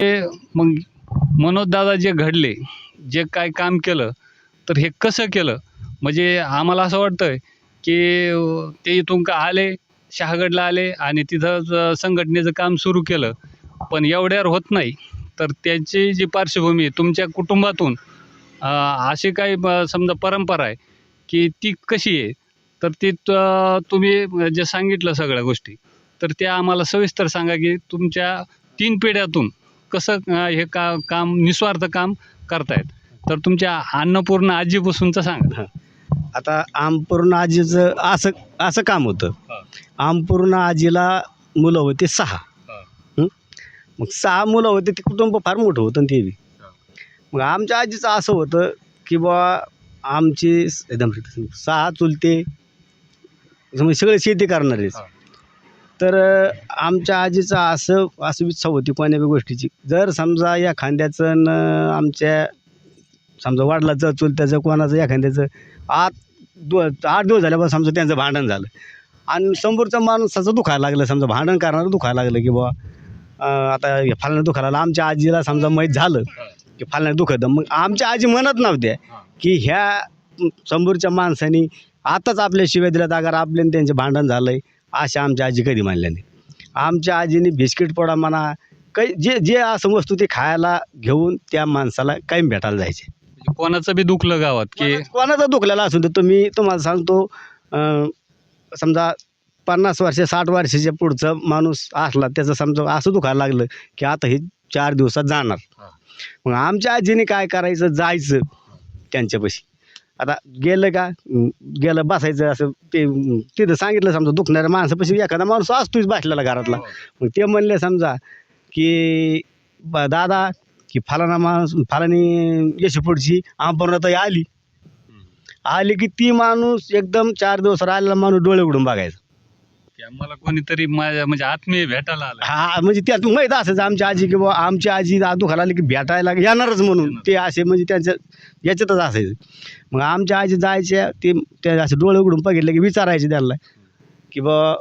हे मग मनोजदादा जे घडले जे काय काम केलं तर हे कसं केलं? म्हणजे आम्हाला असं वाटतं की ते इथून का आले शहागडला आले आणि तिथं संघटनेचं काम सुरू केलं. पण एवढ्यावर होत नाही. तर त्याची जी पार्श्वभूमी आहे तुमच्या कुटुंबातून अशी काही समजा परंपरा आहे की ती कशी आहे? तर ती तुम्ही जे सांगितलं सगळ्या गोष्टी तर त्या आम्हाला सविस्तर सांगा की तुमच्या तीन पिढ्यातून कसं हे का काम निस्वार्थ काम करतायत तर तुमच्या अन्नपूर्ण आजीपासूनचं सांगा आता आमपूर्ण आजीचं असं असं काम होतं. आमपूर्ण आजीला मुलं होते सहा हा. मग सहा मुलं होते ते कुटुंब फार मोठं होतं ना ते बी. मग आमच्या आजीचं असं होतं की बा आमची स- एकदम सहा चुलते म्हणजे सगळे शेती करणारेच. तर आमच्या आजीचं असं असं इच्छा होती कोण्या बी गोष्टीची. जर समजा या खांद्याचं न आमच्या समजा वडिलाचं चुलत्याचं कोणाचं एखाद्याचं आठ दो आठ दिवस झाल्यापासून समजा त्यांचं भांडण झालं. आणि समोरचा माणसाचं दुखायला लागलं समजा भांडण करणारं दुखायला लागलं की बुवा आता हे फालणं दुखायला लागलं. आमच्या आजीला समजा माहीत झालं की फालणं दुखत. मग आमच्या आजी म्हणत नव्हत्या की ह्या समोरच्या माणसाने आताच आपल्या शिव्या दिल्यात अगर आपल्याने त्यांचे भांडण झालं आहे अशा आमच्या आजी कधी मानल्या नाही. आमच्या आजीने बिस्किट पोडा म्हणा काही जे जे असं वस्तू ते खायला घेऊन त्या माणसाला कायम भेटायला जायचे. म्हणजे कोणाचं बी दुखलं गावात की? कोणा- कोणाचा दुखलेला असू दे तुम्ही तुम्हाला सांगतो अं, समजा पन्नास वर्ष साठ वर्षाच्या पुढचं माणूस असला त्याचं समजा असं दुखायला लागलं की आता हे चार दिवसात जाणार. मग आमच्या आजीने काय करायचं जायचं त्यांच्यापाशी. आता गेलं का? गेलं बसायचं असं ते तिथं सांगितलं समजा दुखणाऱ्या माणसापाशी एखादा माणूस असतोच बसलेला घरातला. मग ते म्हणले समजा की ब- दादा की फलाना माणूस फलानी यशी पुढची आंबरणात आली आली की ती माणूस एकदम चार दिवस राहिलेला माणूस डोळे उघडून बघायचा. की आम्हाला कोणीतरी माझ्या म्हणजे आत्मीय भेटायला आलं. हा म्हणजे त्यात माहीत असायचं आमची आजी की बाबा आमची आजी दादू खाला आली की भेटायला येणारच म्हणून. ते असे म्हणजे त्यांच्या याच्यातच असायचं. मग आमच्या आजी जायच्या ते ते असे डोळे उघडून बघितले की विचारायचे त्यांना की बा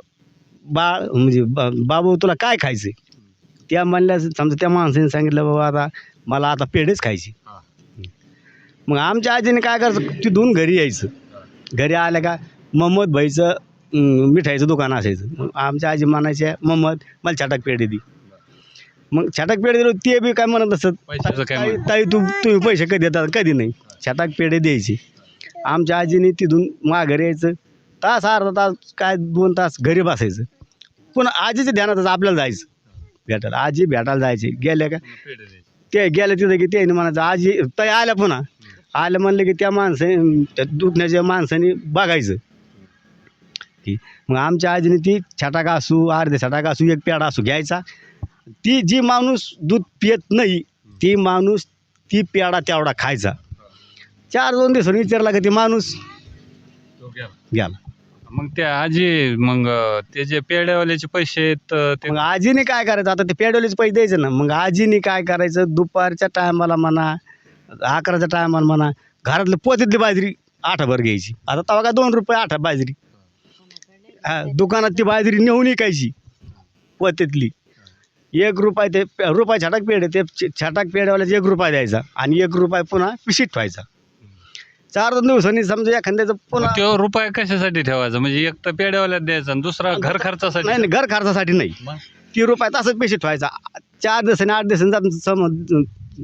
बाळ म्हणजे बा बाबू तुला काय खायचं त्या म्हणल्या समजा त्या माणसाने सांगितलं बाबा आता मला आता पेढेच खायचे. हा. मग आमच्या आजीने काय करायचं तिथून घरी यायचं. घरी आलं का मोहम्मद भाईचं मिठाईचं दुकान असायचं. मग आमच्या आजी म्हणायच्या मोहम्मद मला छटाक पेढे दे. मग छटाक पेढे दिलं ते बी काय म्हणत असत काय ताई तू तुम्ही पैसे कधी देतात कधी नाही. छटाक पेढे द्यायचे. आमच्या आजीने तिथून माघारी यायचं तास अर्धा तास काय दोन तास घरी बसायचं. पुन्हा आजीच्या ध्यानातच आपल्याला जायचं. भेटायला. आजी भेटायला जायचे. गेल्या का? ते गेले तिथं की ते म्हणायचं आजी ताई आल्या पुन्हा. आलं म्हणलं की त्या माणसाने त्या दुखण्याच्या माणसाने बघायचं. की मग आमच्या आजीने ती छटाका असू अर्धे छटाका असू एक पेडा असू घ्यायचा. ती जी माणूस दूध पित नाही ती माणूस ती पेडा तेवढा खायचा. चार दोन दिवसांनी विचारला का ती माणूस गेला. मग त्या आजी मग ते जे पेड्यावाल्याचे पैसे आहेत ते मग आजीने काय करायचं? आता ते पेडवलेचे पैसे द्यायचे ना. मग आजीने काय करायचं? दुपारच्या टायमाला म्हणा अकराच्या टायमाला म्हणा घरातली पोतीतली बाजरी आठाभर घ्यायची. आता तवा काय दोन रुपये आठा बाजरी? हा, दुकानात ती बाजरी नेऊन विकायची पोतीतली एक रुपये ते रुपये छटाक पेढे ते छटाक पेढेवाल्याचा एक रुपया द्यायचा आणि एक रुपये पुन्हा पिशीत ठेवायचा चार दोन दिवसांनी समजा एखाद्याचं पुन्हा तो रुपया कशासाठी ठेवायचा? म्हणजे एक तर पेड्यावाल्यात द्यायचा आणि दुसरा घर खर्चासाठी? नाही नाही घर खर्चासाठी नाही. मग? ती रुपये तसंच पैसे ठेवायचा चार दिवसांनी आठ दिवसांनी समज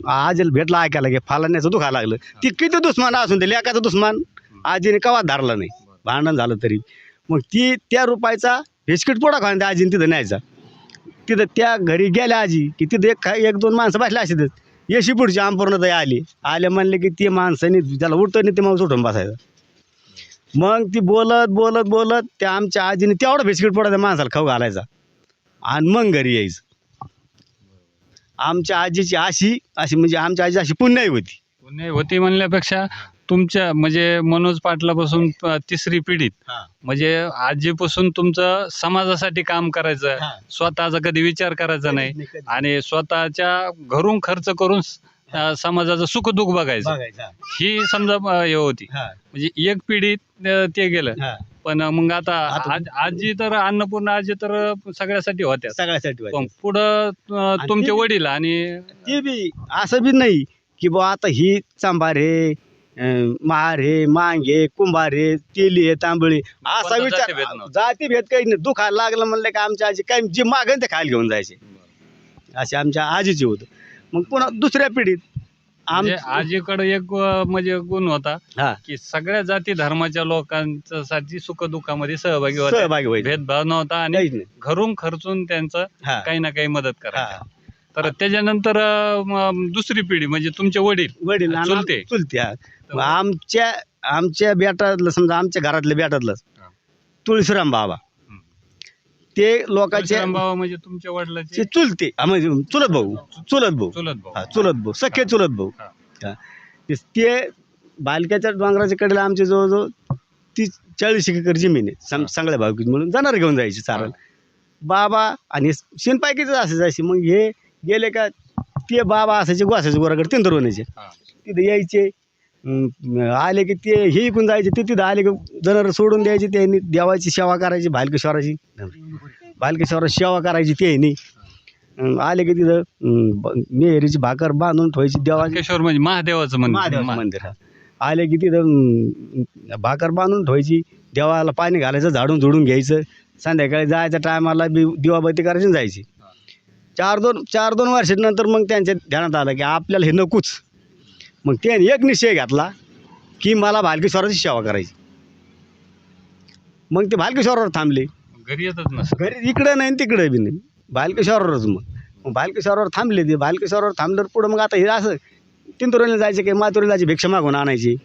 आजीला भेटला ऐकायला की फालाण्याचं दुखायला लागलं. ती किती दुश्मन असून ते लेकाचं दुश्मन आजीने कवा धरला नाही. भांडण झालं तरी. मग ती त्या रुपयाचा बिस्किट पोडा खाऊन त्या आजीने तिथं न्यायचा. तिथं त्या घरी गेल्या आजी की तिथं एक एक दोन माणसं बसल्या असे येशी पुढची आमपूर्ण आली. आले म्हणले की ती माणसाने त्याला उठतं नाही ते माणूस उठून बसायचं. मग ती बोलत बोलत बोलत त्या आमच्या आजीने तेवढा बिस्किट पोडा त्या माणसाला खाऊ घालायचा. आणि मग घरी यायचं. आमच्या आजीची अशी अशी म्हणजे आमच्या आजी अशी पुण्याई होती. पुण्याई होती म्हणल्यापेक्षा तुमच्या म्हणजे मनोज पाटलापासून तिसरी पिढीत. म्हणजे आजीपासून तुमचं समाजासाठी काम करायचं. स्वतःचा कधी विचार करायचा नाही आणि स्वतःच्या घरून खर्च करून समाजाचं सुखदुःख बघायचं. बघायचा ही. समजा हे होती. म्हणजे एक पिढीत ते गेलं. पण मग आता आज आजी तर अन्नपूर्णा आजी तर सगळ्यासाठी होत्या सगळ्यासाठी पण. पुढं तुमचे वडील आणि ते बी असं बी नाही की बुवा आता ही चांभार हे हे मांग कुंभार तेली तांबळी असा कोणता विचार जातीभेद नव्हता. जाती भेद काही नाही. दुखायला लागलं म्हणलं की आमच्या आजी काय जे मागन ते खायला घेऊन जायचे. असे आमच्या आजीचे होतं. मग पुन्हा दुसऱ्या पिढीत आम म्हणजे आजीकडे एक अं, म्हणजे गुण होता हा. की सगळ्या जाती धर्माच्या लोकांसाठी सुख दुःखामध्ये सहभागी होते. सहभागी व्हायचे. भेदभाव नव्हता आणि काहीच नाही. घरून खर्चून त्यांचं हा. काही ना काही मदत हा. तर त्याच्यानंतर अं, म, दुसरी पिढी म्हणजे तुमचे वडील वडील आणि चुलते. चुलते हा. आमच्या आमच्या बेटातलं समजा आमच्या घरातल्या बेटातलं. तुळशीराम बाबा. ते लोकांचे म्हणजे तुमच्या वडिलाचे? ते चुलते. हा, म्हणजे चुलत भाऊ. चुलत भाऊ. चुलत भाऊ. हा चुलत भाऊ. सख्खे चुलत भाऊ. हा. हा. ते- ते बालक्याच्या डोंगराच्या कडेला आमच्या जवळजवळ तीस चाळीस एकर जमीन आहे. सं- सगळ्या भावकीत म्हणून जाणार घेऊन जायचे चारण बाबा आणि शेणपायकीच असे जायचे. मग हे गेले का ते बाबा असायचे गोसायचे गोराकडे तिंदरवण्याचे. हा. तिथे यायचे. आले की ते हे इकून जायचे ते तिथं आले की जनावर सोडून द्यायचे त्यांनी देवाची सेवा करायची भालकेश्वराची भालकेश्वराची सेवा करायची त्यांनी. आले की तिथं नेहरीची भाकर बांधून ठेवायची देवाची. केशवर म्हणजे महादेवाचं मंदिर. महादेवाचं मंदिर हा. आले की तिथं अं, भाकर बांधून ठेवायची देवाला पाणी घालायचं झाडून झुडून घ्यायचं. संध्याकाळी जायच्या टायमाला बी दिवाबत्ती करायची आणि जायची. चार दोन चार दोन वर्षानंतर मग त्यांच्या ध्यानात आलं की आपल्याला हे नकोच. मग त्याने एक निश्चय घातला की मला भालकेश्वराची सेवा करायची. मग ते भालकेश्वरावर थांबले. घरी येतच नसत. घरी इकडं नाही तिकडं बी नाही. बालकेश्वरवरच मग. मग बालकेश्वरवर थांबले ते. बालकेश्वरवर थांबल्यावर पुढं मग आता हे असं तिंतुरीला जायचे काही मातुरीला जायचे भिक्षा मागून आणायची.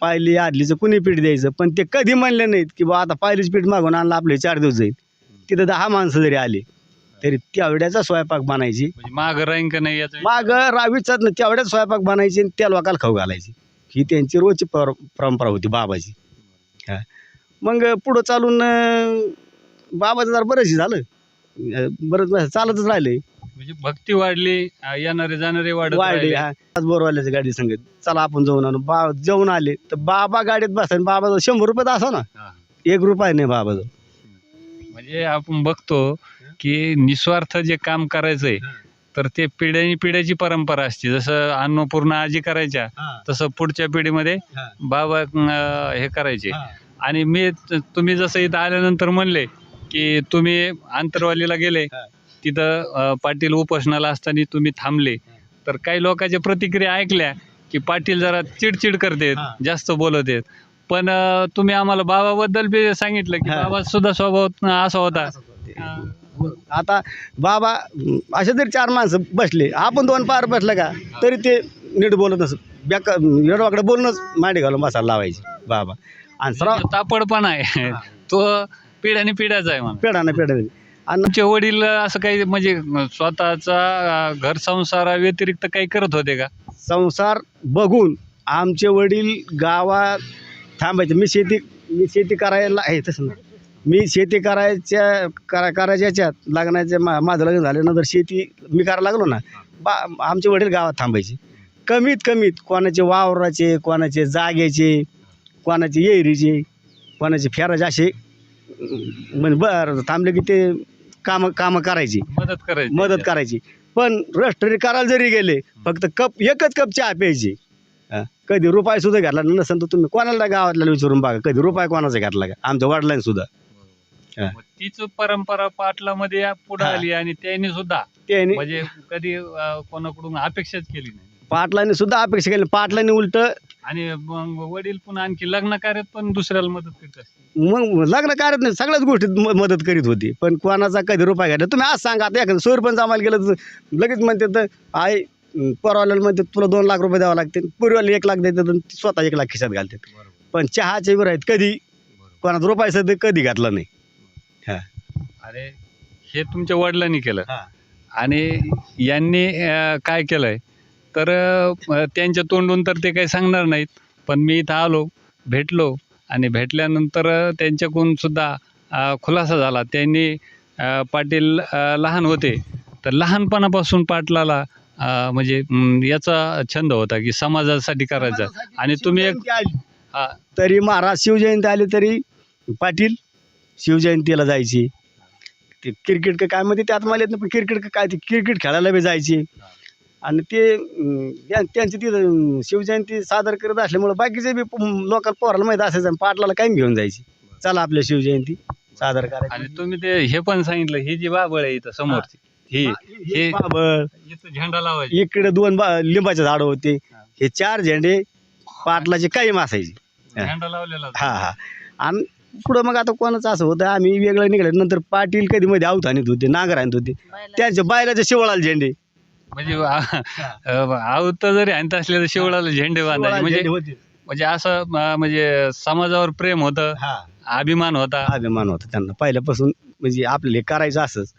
पायली आदलीचं कुणी पीठ द्यायचं? पण ते कधी म्हणले नाहीत की बा आता पायलीच पीठ मागून आणलं आपले चार दिवस जाईल. तिथं दहा माणसं जरी आली तरी तेवढ्याचा स्वयंपाक बनायची. म्हणजे माग राहीन का नाही याचं? माग रावीचाच ना तेवढ्याच स्वयंपाक बनायची आणि त्या लोकांना खाऊ घालायची. ही त्यांची रोजची पर परंपरा होती बाबाची. हा. मग पुढं चालून अं, बाबाचं जरा बरंच झालं. अं, बरंच चालतच राहिले म्हणजे भक्ती वाढली येणारे जाणारे वाढत वाढले राहिले. हा. आज गाडी संगत चला आपण जाऊन आणू. बा जेवण आले. तर बाबा गाडीत बसा बाबा शंभर रुपये असो ना. हा. एक रुपया नाही बाबाजवळ. म्हणजे आपण बघतो की निस्वार्थ जे काम करायचंय तर ते पिढ्यानी पिढ्याची परंपरा असते. जसं अन्नपूर्णा आजी करायच्या तसं पुढच्या पिढीमध्ये बाबा अं, हे करायचे. आणि मी तुम्ही जसं इथं आल्यानंतर म्हणले की तुम्ही आंतरवालीला गेले. तिथं अं, पाटील उपोषणाला असताना तुम्ही थांबले. तर काही लोकांच्या प्रतिक्रिया ऐकल्या की पाटील जरा चिडचिड करतेत हा. जास्त बोलत आहेत. पण अं, तुम्ही आम्हाला बाबाबद्दल बी सांगितलं की हा. बाबा सुद्धा स्वभाव असा होता. हा. आता बाबा अं, असे जरी चार माणसं बसले आपण दोन पार बसलं का तरी ते नीट बोलत नसत. बेका येडवाकडे बोलणंच मांडी घालून बसायला लावायचे बाबा. आणि सर्व जो तापडपणा आहे. तो पिढ्याने पिढ्याचा आहे म्हणा. पेढा पेढा आणि तुमचे वडील असं काही म्हणजे स्वतःचा घर संसारा व्यतिरिक्त काही करत होते का? संसार बघून आमचे वडील गावात थांबायचे. मी शेती मी शेती करायला आहे तसं ना मी शेती करायच्या करा करायच्या याच्यात लग्नाच्या मा माझं लग्न झाल्यानंतर शेती मी करायला लागलो ना बा आमचे वडील गावात थांबायचे. कमीत कमीत कोणाचे वावराचे कोणाचे जागेचे कोणाचे येरीचे कोणाचे फेराचे असे म्हणजे बरं थांबले की ते कामं कामं करायची. मदत करायची. मदत करायची. पण रस्टरी करायला जरी गेले फक्त कप एकच कप चहा प्यायची. कधी रुपये सुद्धा घातला नसेल तर तुम्ही कोणाला गावातल्या विचारून बघा. कधी रुपये कोणाचा घातला का? आमच्या वडिलांनी सुद्धा. मग तीच परंपरा पाटलामध्ये पुढे. आली आणि त्यांनी सुद्धा त्यांनी म्हणजे कधी अं, कोणाकडून अपेक्षाच केली नाही. पाटलांनी सुद्धा अपेक्षा केली. पाटलांनी उलट आणि मग वडील पुन्हा आणखी लग्न कार्यात पण दुसऱ्याला मदत करीत असते मग लग्न कार्यात नाही सगळ्याच गोष्टीत म- मदत करीत होती. पण कोणाचा कधी रुपये घातला? तुम्ही आज सांगा आता एखादं सोयरपंच आम्हाला गेलं तर लगेच म्हणते तर आई म्हणते तुला दोन लाख रुपये द्यावं लागते पूर्वाला एक लाख देतात आणि स्वतः एक लाख खिशात घालतात. पण चहाचे वर आहेत कधी? कोणाचा रुपये सध्या कधी घातला नाही. अरे हे तुमच्या वडिलांनी केलं. हा. आणि यांनी अं, काय केलंय? तर अं, त्यांच्या तोंडून तर ते काही सांगणार नाहीत. पण मी इथं आलो भेटलो आणि भेटल्यानंतर अं, त्यांच्याकडून सुद्धा अं, खुलासा झाला. त्यांनी अं, पाटील अं, लहान होते. तर लहानपणापासून पाटलाला म्हणजे याचा छंद होता की समाजासाठी करायचा. आणि तुम्ही एक हा. तरी महाराज शिवजयंती आली तरी पाटील शिवजयंतीला जायची. ते क्रिकेट का काय मध्ये त्यात मला येत नाही पण क्रिकेट का काय ते क्रिकेट खेळायला बी जायची. आणि ते त्या- त्यांची ती शिवजयंती सादर करत असल्यामुळं बाकीचे बी लोकांना पोराला माहीत असायचं आणि पाटलाला काय घेऊन जायची. चला आपल्या शिवजयंती सादर आणि करायची तुम्ही ते हे पण सांगितलं ही जी बाबळ आहे इथं समोरची. ही हे बाबळ इथं झेंडा लावायची. इकडे दोन बा लिंबाचे झाडं होते. हे. चार झेंडे पाटलाचे कायम असायचे. झेंडा लावलेला होता. हा हा. आणि पुढं मग आता कोणाचं असं होतं आम्ही वेगळं निघाले. नंतर पाटील कधी मध्ये आऊत आणत होते नांगर आणत होते त्यांच्या बायलाच्या शिवळाला झेंडे. म्हणजे आवत जरी आणत असले तर शिवळाला झेंडे बांधायचे. शिवळाला म्हणजे झेंडे होते. म्हणजे असं म्हणजे समाजावर प्रेम होतं हा. अभिमान होता. अभिमान होता त्यांना. पहिल्यापासून म्हणजे आपल्याला हे करायचं असंच.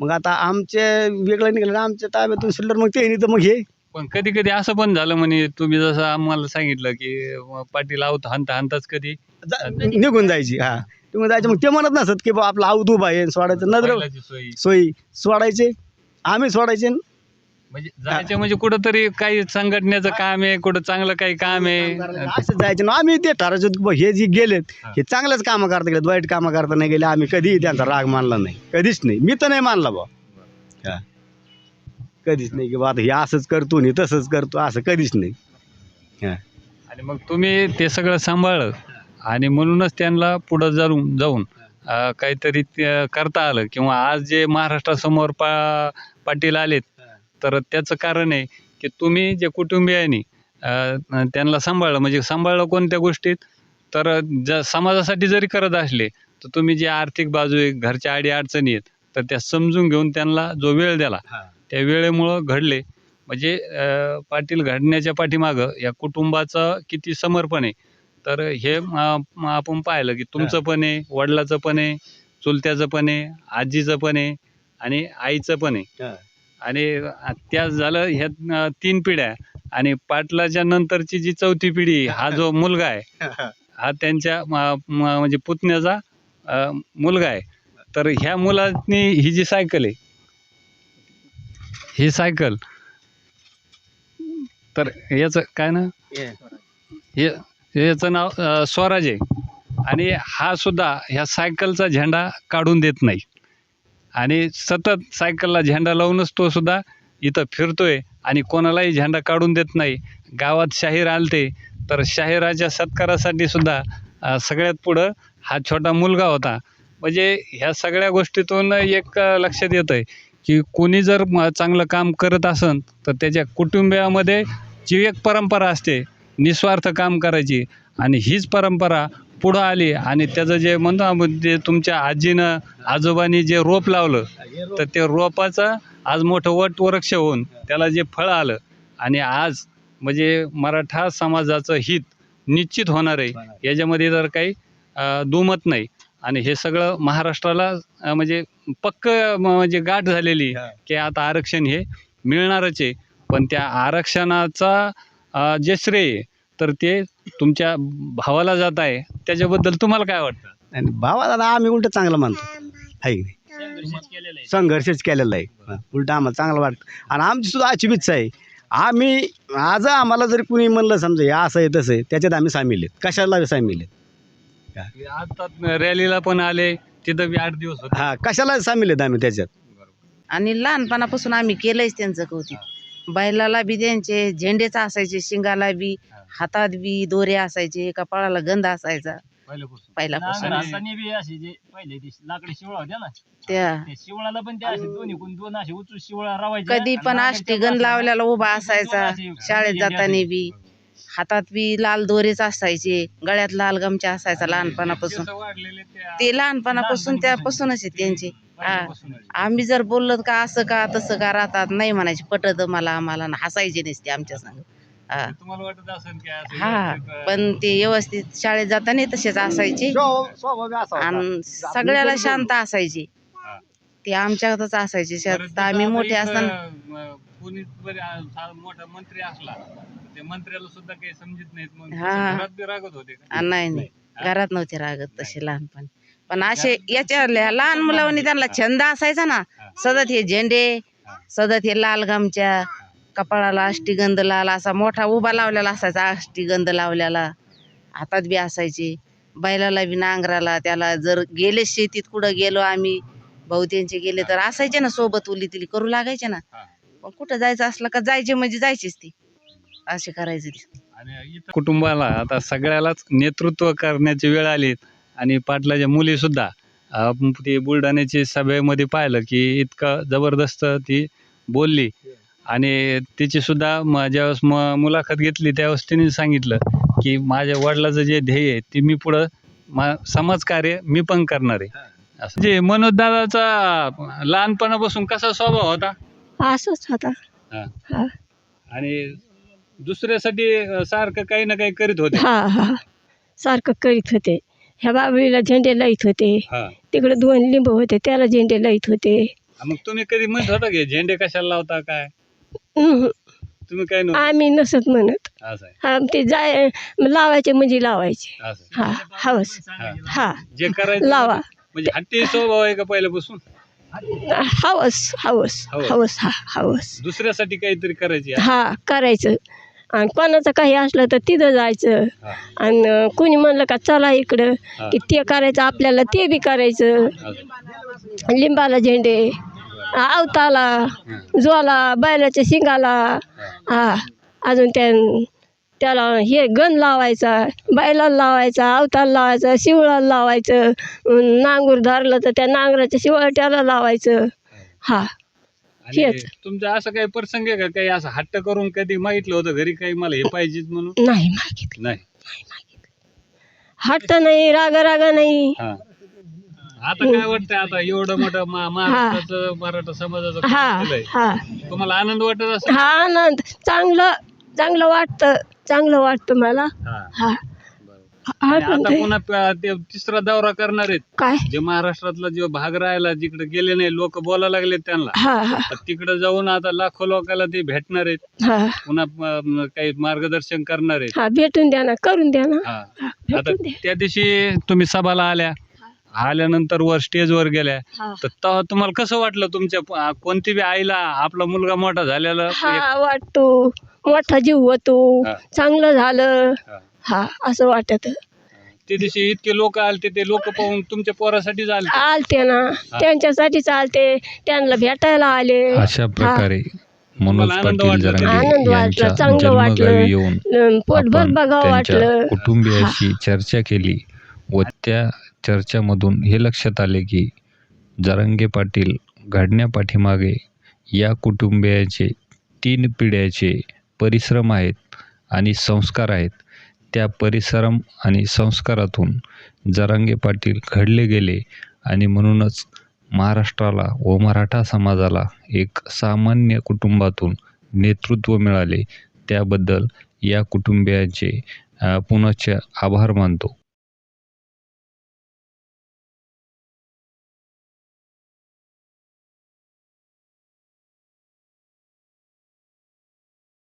मग आता आमचे वेगळं निघालं आमच्या ताब्यातून सुटलं मग ते तर मग हे. पण कधी कधी असं पण झालं म्हणे तुम्ही जसं आम्हाला सांगितलं की अं, पाटील आहोत हंता हंताच कधी. जा- निघून जायची हा. निघून जायचे मग ते म्हणत नसत की बा आपला आऊत उभा आहे सोडायचं. नजर बैलाची सोयी. सोयी. सोडायचे. आम्ही सोडायचे म्हणजे जायचे म्हणजे कुठंतरी काही संघटनेचं काम आहे कुठं चांगलं काही काम आहे. असं जायचं ना. आम्ही ते ठरायचो हे जे गेलेत हा. चांगलंच कामं करता गेलेत. वाईट कामं करता नाही गेले. आम्ही कधीही त्यांचा राग मानला नाही. कधीच नाही. मी तर नाही मानला बा हा. कधीच नाही की बा आता हे असंच करतो आणि तसंच करतो. असं कधीच नाही. हा. आणि मग तुम्ही ते सगळं सांभाळलं आणि म्हणूनच त्यांना पुढं जाऊन जाऊन अं, काहीतरी ते करता आलं. किंवा आज जे महाराष्ट्रासमोर पा पाटील आलेत तर त्याचं कारण आहे की तुम्ही जे कुटुंबियांनी त्यांना सांभाळलं म्हणजे सांभाळलं कोणत्या गोष्टीत? तर ज समाजासाठी जरी करत असले तर तुम्ही जे आर्थिक बाजू आहे घरच्या अडी अडचणी आहेत तर त्या समजून घेऊन त्यांना जो वेळ दिला त्या वेळेमुळं घडले. म्हणजे पाटील घडण्याच्या पाठीमागं या कुटुंबाचं किती समर्पण आहे. तर हे आपण पाहिलं की तुमचं पण आहे वडिलाचं पण आहे चुलत्याचं पण आहे आजीचं पण आहे आणि आईचं पण आहे. आणि त्या झालं ह्या तीन पिढ्या. आणि पाटलाच्या नंतरची जी चौथी पिढी हा जो मुलगा आहे हा त्यांच्या म्हणजे पुतण्याचा मुलगा आहे. तर ह्या मुलांनी ही जी सायकल आहे ही सायकल तर याचं काय ना? हे. याचं नाव स्वराज आहे. आणि हा सुद्धा ह्या सायकलचा झेंडा काढून देत नाही. आणि सतत सायकलला झेंडा लावूनच तो सुद्धा इथं फिरतोय आणि कोणालाही झेंडा काढून देत नाही. गावात शाहीर आलते तर शाहिराच्या सत्कारासाठी सुद्धा सगळ्यात पुढं हा छोटा मुलगा होता. म्हणजे ह्या सगळ्या गोष्टीतून एक लक्षात येतं आहे की कोणी जर चांगलं काम करत असन तर त्याच्या कुटुंबियामध्ये जी एक परंपरा असते निस्वार्थ काम करायची. आणि हीच परंपरा पुढं आली आणि त्याचं जे म्हणतो आपण ते तुमच्या आजीनं आजोबांनी जे रोप लावलं तर ते रोपाचं आज मोठं वट वृक्ष होऊन त्याला जे फळ आलं. आणि आज म्हणजे मराठा समाजाचं हित निश्चित होणार आहे. याच्यामध्ये तर काही दुमत नाही. आणि हे सगळं महाराष्ट्राला म्हणजे पक्क म्हणजे गाठ झालेली. की आता आरक्षण हे मिळणारच आहे. पण त्या आरक्षणाचा जे श्रेय तर ते तुमच्या भावाला जात आहे. त्याच्याबद्दल तुम्हाला काय वाटतं? आणि भावा दादा आम्ही उलट चांगलं मानतो. आहे की नाही? संघर्षच केलेला आहे. उलट आम्हाला चांगलं वाटतं. आणि आमची सुद्धा अशी इच्छा आहे. आम्ही आज आम्हाला जरी कुणी म्हणलं समजा हे असं आहे तसं आहे त्याच्यात आम्ही सामील आहेत. कशाला सामील आहेत? आता रॅलीला पण आले तिथं बी आठ दिवस होते. हा कशाला सामील आहेत आम्ही त्याच्यात? आणि लहानपणापासून आम्ही केलंयच त्यांचं कौतुक. बैलाला बी त्यांचे झेंडेच असायचे शिंगाला बी हातात बी दोरे असायचे कपाळाला गंध असायचा. पहिल्यापासून. पहिल्यापासून. नांगराने बी असे जे पहिले ते लाकडी शिवळा होत्या ना? त्या. त्या शिवळाला पण ते असे दोन्ही कोण दोन असे उचलून शिवळा रावायचे. कधी पण आष्टी गंध लावलेला उभा असायचा शाळेत जाताना बी. हातात बी लाल दोरेच असायचे गळ्यात लाल गमछा असायचा लहानपणापासून. ते लहानपणापासून त्यापासूनच आहे त्यांचे. आम्ही जर बोललो का असं का तसं का राहतात नाही म्हणायचे. पटत मला आम्हाला आणि हसायचे नसते आमच्या संग. हा. तुम्हाला वाटत असेल की असं हा. व्यवस्थित, पण ते व्यवस्थित शाळेत जाताना तसेच असायचे आणि सगळ्याला शांत असायचे. हा. ते आमच्यातच असायचे. आम्ही मोठे असताना कोणी मोठा मंत्री असला ते मंत्र्याला सुद्धा काही समजत नाहीत. मग हा. तसं घरात बी रागत होते का? आ, नाही नाही. घरात नव्हते रागत तसे लहानपणी. पण असे याच्या लहान मुलांनी त्यांना छंद असायचा ना. सतत हे झेंडे सतत हे लाल गामच्या कपाळाला अष्टीगंध लाल असा मोठा उभा लावलेला असायचा अष्टीगंध लावलेला. हातात बी असायचे. बैलाला बी नांगराला त्याला जर गेले शेतीत कुठं गेलो आम्ही भाऊ त्यांचे गेले तर असायचे ना सोबत उली तिली करू लागायचे ना. पण कुठं जायचं असलं का जायचे म्हणजे जायचेच ते. असे करायचे कुटुंबाला आता सगळ्यालाच नेतृत्व करण्याची वेळ आली. आणि पाटलाच्या मुली सुद्धा अं, ती बुलढाण्याची सभेमध्ये पाहिलं की इतकं जबरदस्त ती बोलली. आणि तिची सुद्धा म ज्यावेळेस म मुलाखत घेतली त्यावेळेस तिने सांगितलं की माझ्या वडिलाचं जे ध्येय आहे ते मी पुढं मा समाजकार्य मी पण करणार आहे. असं. म्हणजे मनोज दादाचा लहानपणापासून कसा स्वभाव होता? असंच होता. आणि दुसऱ्यासाठी अं, सारखं काही ना काही करीत होते. हा हा. सारखं करीत होते. ह्या बाबळीला झेंडे लाईत होते. हा. तिकडे दोन लिंब होते त्याला झेंडे लाईत होते. मग तुम्ही कधी म्हणत होता की झेंडे कशाला लावता काय? हम्म. तुम्ही काय नव्हतं? आम्ही नसत म्हणत. असं आहे. हा ते जाय लावायचे म्हणजे लावायचे. असं आहे. हा हवस हा. हा. जे करायचं लावा. म्हणजे हट्टी स्वभाव आहे का पहिल्यापासून? हवस हवस हवस. हवस हा हवस. दुसऱ्यासाठी काहीतरी करायची हा करायचं. आणि कोणाचं काही असलं तर तिथं जायचं. आणि कोणी म्हणलं का चला इकडं. की ते करायचं आपल्याला ते बी करायचं. लिंबाला झेंडे आवताला ज्वाला बैलाच्या शिंगाला. हा. अजून त्या त्याला हे गण लावायचा बैलाला लावायचा अवताला लावायचा शिवळाला लावायचं. नांगूर धरलं तर त्या नांगराच्या शिवळट्याला लावायचं. हा. आणि. तुमचं असं काही प्रसंग आहे का? काही असं हट्ट करून कधी मागितलं होतं घरी? काही मला हे पाहिजेच म्हणून? नाही मागितलं. नाही. हट्ट नाही राग राग नाही. हा. आता काय वाटतंय? आता एवढं मोठं मा- महाराष्ट्राचं मराठा समाजाचं हा काम केलंय. हा. तुम्हाला आनंद वाटत असेल? हा आनंद. चांगलं चांगलं वाटतं. चांगलं वाटतं मला. हा. हा. आता. पुन्हा प- ते तिसरा दौरा करणार आहेत. काय? जे महाराष्ट्रातला जो भाग राहिला जिकडे गेले नाही लोक बोलायला लागले त्यांना. हा हा. तर तिकडे जाऊन आता लाखो लोकांना ते भेटणार आहेत. हा. पुन्हा म- काही मार्गदर्शन करणार आहेत. हा भेटून द्या ना करून द्या ना. हा. हा, आता भेटून द्या. त्या दिवशी तुम्ही सभाला आल्या. आल्यानंतर वर स्टेजवर गेल्या. हा. तर तेव्हा तुम्हाला कसं वाटलं तुमच्या प- कोणती बी आईला आपला मुलगा मोठा झालेला? एक- हा वाटतो. मोठा जीव होतो. हा. चांगलं झालं. हा. हा असं वाटत. त्या दिवशी इतके लोक आलते ते लोक पाहून तुमच्या पोरासाठी आले आलते ना. त्यांच्यासाठी चालते त्यांना भेटायला आले. अशा प्रकारे मनोज मला आनंद पाटील वाटला. जरांगे आनंद वाटला, यांच्या चांगलं वाटलं. जन्मगावी येऊन पोटभर आपण बघावं त्यांच्या वाटलं. कुटुंबियाशी चर्चा केली व त्या चर्चामधून हे लक्षात आले की जरांगे पाटील घडण्यापाठीमागे या कुटुंबियाचे तीन पिढ्याचे परिश्रम आहेत आणि संस्कार आहेत. त्या परिसरम आणि संस्कारातून जरांगे पाटील घडले गेले आणि म्हणूनच महाराष्ट्राला व मराठा समाजाला एक सामान्य कुटुंबातून नेतृत्व मिळाले. त्याबद्दल या कुटुंबियांचे पुनश्च आभार मानतो.